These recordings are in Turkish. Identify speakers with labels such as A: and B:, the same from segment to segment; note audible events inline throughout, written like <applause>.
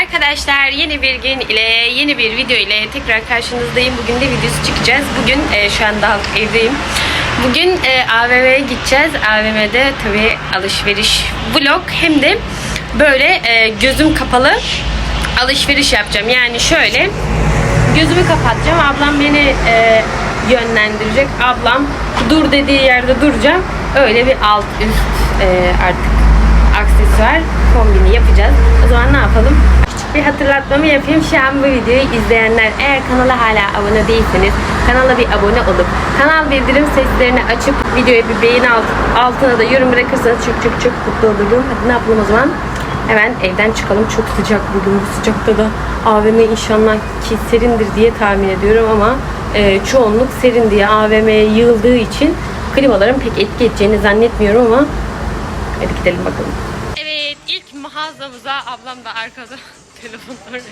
A: Arkadaşlar yeni bir gün ile yeni bir video ile tekrar karşınızdayım. Bugün de videosu çıkacağız. Bugün e, şu anda evdeyim. Bugün e, AVM'ye gideceğiz. AVM'de tabii alışveriş vlog hem de böyle e, gözüm kapalı alışveriş yapacağım. Yani şöyle gözümü kapatacağım. Ablam beni e, yönlendirecek. Ablam dur dediği yerde duracağım. Öyle bir alt üst e, artık aksesuar kombini yapacağız. O zaman ne yapalım? Bir hatırlatmamı yapayım. Şu an bu videoyu izleyenler eğer kanala hala abone değilseniz kanala bir abone olup kanal bildirim seslerini açıp videoya bir beğeni alt, altına da yorum bırakırsanız çok çok çok mutlu olurum. Hadi ne yapalım o zaman? Hemen evden çıkalım. Çok sıcak bugün. Bu sıcakta da AVM inşallah ki serindir diye tahmin ediyorum ama e, çoğunluk serin diye AVM'ye yığıldığı için klimaların pek etki edeceğini zannetmiyorum ama hadi gidelim bakalım. Evet ilk mağazamıza ablam da arkada telefon aramış.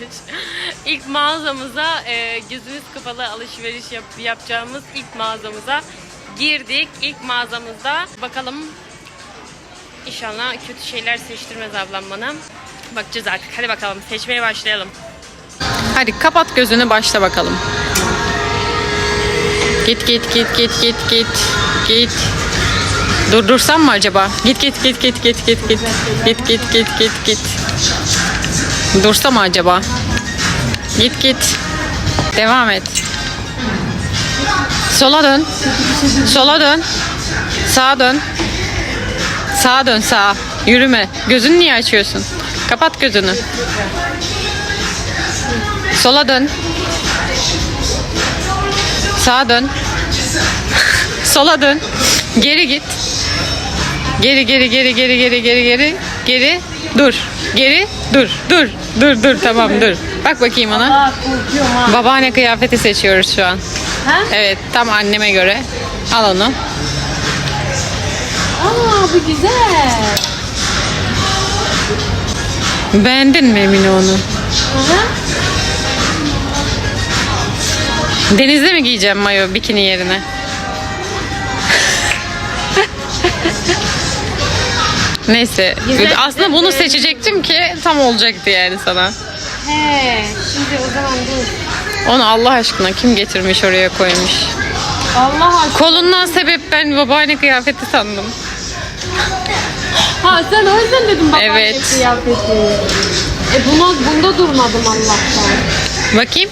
A: İlk mağazamıza e, gözümüz kapalı alışveriş yap, yapacağımız ilk mağazamıza girdik. İlk mağazamızda bakalım İnşallah kötü şeyler seçtirmez ablam bana. Bakacağız artık. Hadi bakalım seçmeye başlayalım.
B: Hadi kapat gözünü başla bakalım. Git git git git git git git. Durdursam mı acaba? Git git git git git git git. Git git git git git. Dursam mı acaba? Git git. Devam et. Sola dön. Sola dön. Sağa dön. Sağa dön sağa. Yürüme. Gözünü niye açıyorsun? Kapat gözünü. Sola dön. Sağa dön. <laughs> Sola dön. Geri git. Geri geri geri geri geri geri geri geri dur. Geri dur. Dur. Dur dur tamam dur. Bak bakayım ona.
A: Aa korkuyorum ha.
B: Babaanne kıyafeti seçiyoruz şu an.
A: Ha?
B: Evet tam anneme göre. Al onu.
A: Aa bu güzel.
B: Beğendin mi Emine onu?
A: Aha.
B: Denizde mi giyeceğim mayo bikini yerine? Neyse.
A: Güzel,
B: Aslında bunu seçecektim ki tam olacaktı yani sana.
A: He, şimdi o zaman dur.
B: Onu Allah aşkına kim getirmiş oraya koymuş.
A: Allah aşkına.
B: Kolundan sebep ben babaanne kıyafeti sandım.
A: Ha sen o yüzden dedim babaanne
B: Evet.
A: kıyafeti. E buna, bunda durmadım Allah'tan.
B: Bakayım.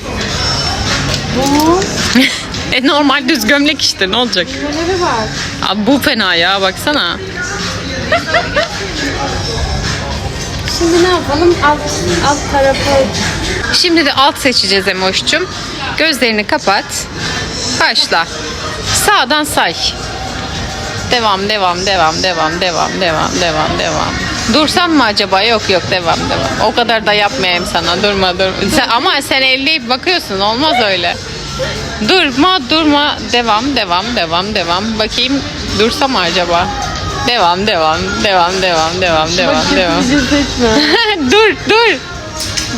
A: Bu <laughs>
B: E normal düz gömlek işte ne olacak?
A: neleri var?
B: Abi bu fena ya baksana.
A: Şimdi ne yapalım? Alt, alt tarafa
B: Şimdi de alt seçeceğiz Emoş'cum. Gözlerini kapat. Başla. Sağdan say. Devam, devam, devam, devam, devam, devam, devam, devam. Dursam mı acaba? Yok yok devam devam. O kadar da yapmayayım sana. Durma dur. Sen, ama sen elleyip bakıyorsun. Olmaz öyle. Durma durma. Devam devam devam devam. Bakayım dursam mı acaba? Devam devam devam devam devam devam devam.
A: seçme. <laughs>
B: dur dur.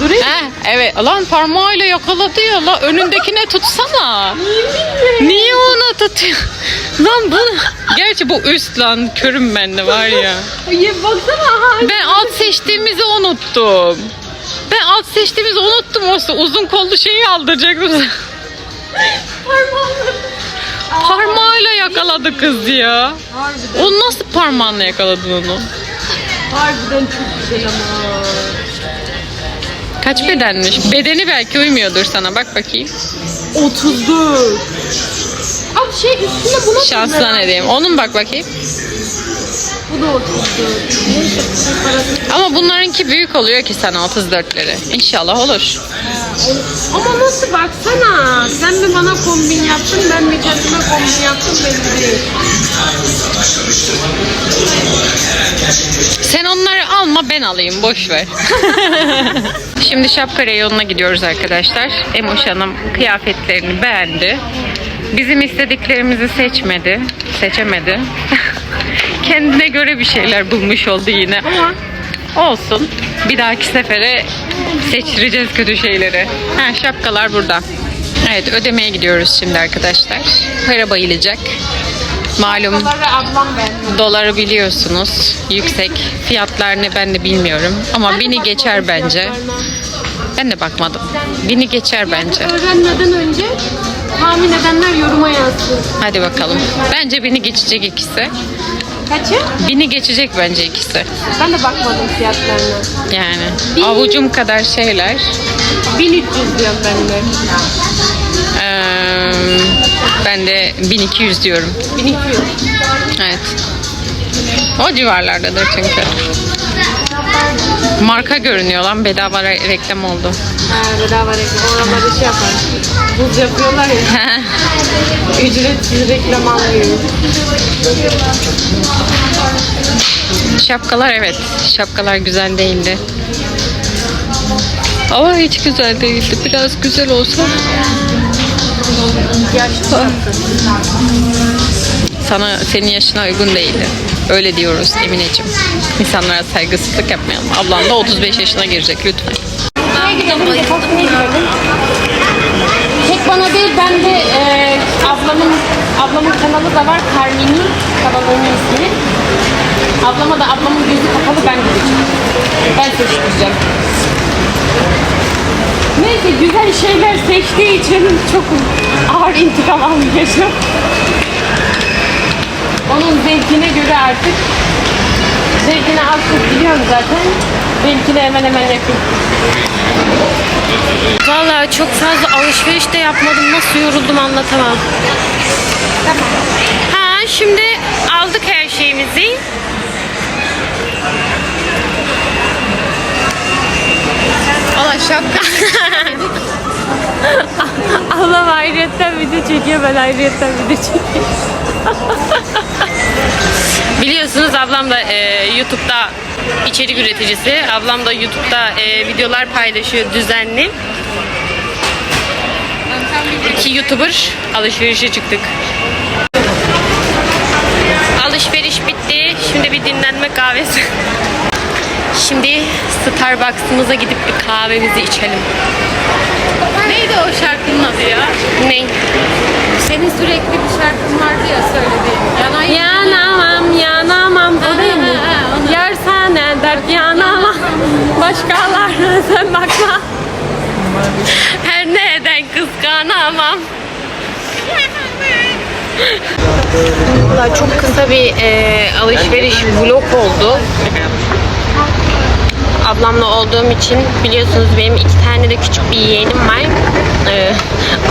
A: Durayım.
B: Heh, evet. Lan parmağıyla yakaladı ya. Lan önündekine tutsana. Niye ona tutuyor? <laughs> Lan bu... Gerçi bu üst lan. Körüm ben de var ya.
A: Ya baksana ha.
B: Ben alt seçtiğimizi unuttum. Ben alt seçtiğimizi unuttum. O uzun kollu şeyi aldıracaktım. <laughs>
A: Parmağım.
B: Parmağıyla yakaladı kız ya.
A: Harbiden,
B: O nasıl parmağınla yakaladın onu?
A: harbiden çok güzel ama.
B: Kaç bedenmiş? Bedeni belki uymuyordur sana. Bak bakayım.
A: 34. Abi şey üstüne buna
B: Şansına ne diyeyim. Onun bak bakayım.
A: Bu da 34. Neyse bu parası.
B: Ama bunlarınki büyük oluyor ki sana 34'leri. İnşallah olur.
A: Ama nasıl baksana. Sen mi bana kombin yaptın ben mi kendime kombin yaptım belli değil.
B: Sen onları alma ben alayım boş ver. <laughs> Şimdi şapka reyonuna gidiyoruz arkadaşlar. Emoş Hanım kıyafetlerini beğendi. Bizim istediklerimizi seçmedi. Seçemedi. Göre bir şeyler bulmuş oldu yine ama olsun. Bir dahaki sefere seçtireceğiz kötü şeyleri. Ha, şapkalar burada. Evet ödemeye gidiyoruz şimdi arkadaşlar. Para bayılacak. Malum
A: Doları
B: biliyorsunuz. Yüksek. Fiyatlarını ben de bilmiyorum. Ama bini geçer bence. Ben de bakmadım. Bini geçer bence.
A: Öğrenmeden önce tahmin edenler yoruma yazsın.
B: Hadi bakalım. Bence bini geçecek ikisi.
A: Kaçı?
B: Bini geçecek bence ikisi.
A: Ben de bakmadım fiyatlarına.
B: Yani avucum kadar şeyler.
A: 1300 diyorum ben de.
B: Ee, ben de 1200 diyorum.
A: 1200.
B: Evet. O civarlardadır çünkü. Marka görünüyor lan bedava re- reklam oldu.
A: Ha, bedava reklam. Oraları şey yapar. Buz yapıyorlar ya. <laughs> Ücretsiz reklam almıyor.
B: Şapkalar evet. Şapkalar güzel değildi. Ama hiç güzel değildi. Biraz güzel olsa.
A: Yaşlı
B: Sana senin yaşına uygun değildi. Öyle diyoruz Emineciğim. İnsanlara saygısızlık yapmayalım. Ablan da 35 yaşına girecek lütfen.
A: Tek bana değil ben de e, ablamın ablamın kanalı da var Carmen'in kanalının ismi. Ablama da ablamın gözü kapalı ben gideceğim. Ben seçtireceğim. Neyse güzel şeyler seçtiği için çok ağır intikam almayacağım. Onun zevkine göre artık zevkini az çok biliyorum zaten. Zevkini hemen hemen yapayım. Vallahi çok fazla alışveriş de yapmadım. Nasıl yoruldum anlatamam. Ha şimdi aldık her şeyimizi.
B: Allah <laughs> şapka.
A: Ablam ayrıyetten video çekiyor. Ben ayrıyetten video çekiyorum. <laughs> Biliyorsunuz ablam da e, YouTube'da içerik üreticisi. Ablam da YouTube'da e, videolar paylaşıyor düzenli. İki YouTuber alışverişe çıktık. Alışveriş bitti. Şimdi bir dinlenme kahvesi. Şimdi Starbucks'ımıza gidip bir kahvemizi içelim.
B: Neydi o şarkının adı ya?
A: Ne?
B: Senin sürekli bir şarkın vardı ya söylediğin. Yanay
A: Yanamam, Başkalarına bakma. Her neden kıskanamam. Valla çok kısa bir e, alışveriş vlog oldu. Ablamla olduğum için biliyorsunuz benim iki tane de küçük bir yeğenim var. E,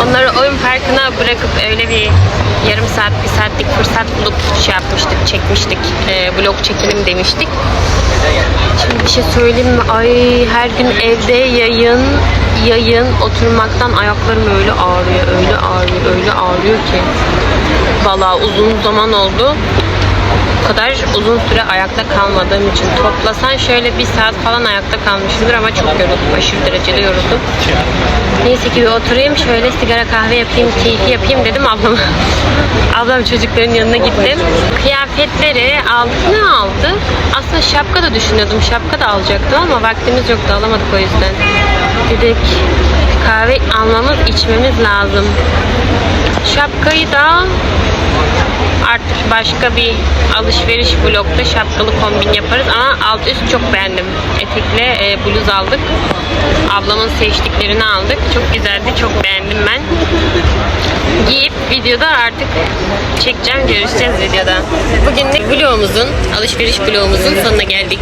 A: onları oyun parkına bırakıp öyle bir yarım saat, bir saatlik fırsat bulup şey yapmıştık, çekmiştik. E, vlog çekelim demiştik. Şimdi bir şey söyleyeyim mi? Ay her gün evde yayın, yayın oturmaktan ayaklarım öyle ağrıyor, öyle ağrıyor, öyle ağrıyor ki. Vallahi uzun zaman oldu. O kadar uzun süre ayakta kalmadığım için toplasan şöyle bir saat falan ayakta kalmışımdır ama çok yoruldum. Aşırı derecede yoruldum. Neyse ki bir oturayım şöyle sigara kahve yapayım, keyfi yapayım dedim ablama. <laughs> Ablam çocukların yanına gittim. Kıyafetleri aldık. Ne aldık? Aslında şapka da düşünüyordum. Şapka da alacaktım ama vaktimiz yoktu. Alamadık o yüzden. Dedik kahve almamız, içmemiz lazım. Şapkayı da artık başka bir alışveriş vlogda şapkalı kombin yaparız ama alt üst çok beğendim. Etekle e, bluz aldık. Ablamın seçtiklerini aldık. Çok güzeldi. Çok beğendim ben. Giyip videoda artık çekeceğim. Görüşeceğiz videoda. Bugünlük vlogumuzun, alışveriş vlogumuzun sonuna geldik.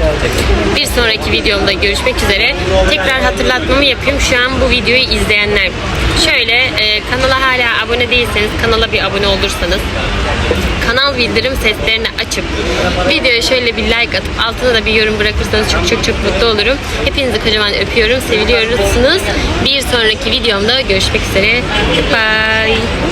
A: Bir sonraki videomda görüşmek üzere. Tekrar hatırlatmamı yapayım. Şu an bu videoyu izleyenler. Şöyle e, kanala hala abone değilseniz kanala bir abone olursanız kanal bildirim seslerini açıp videoya şöyle bir like atıp altına da bir yorum bırakırsanız çok çok çok mutlu olurum. Hepinizi kocaman öpüyorum. Seviliyorsunuz. Bir sonraki videomda görüşmek üzere. Bye.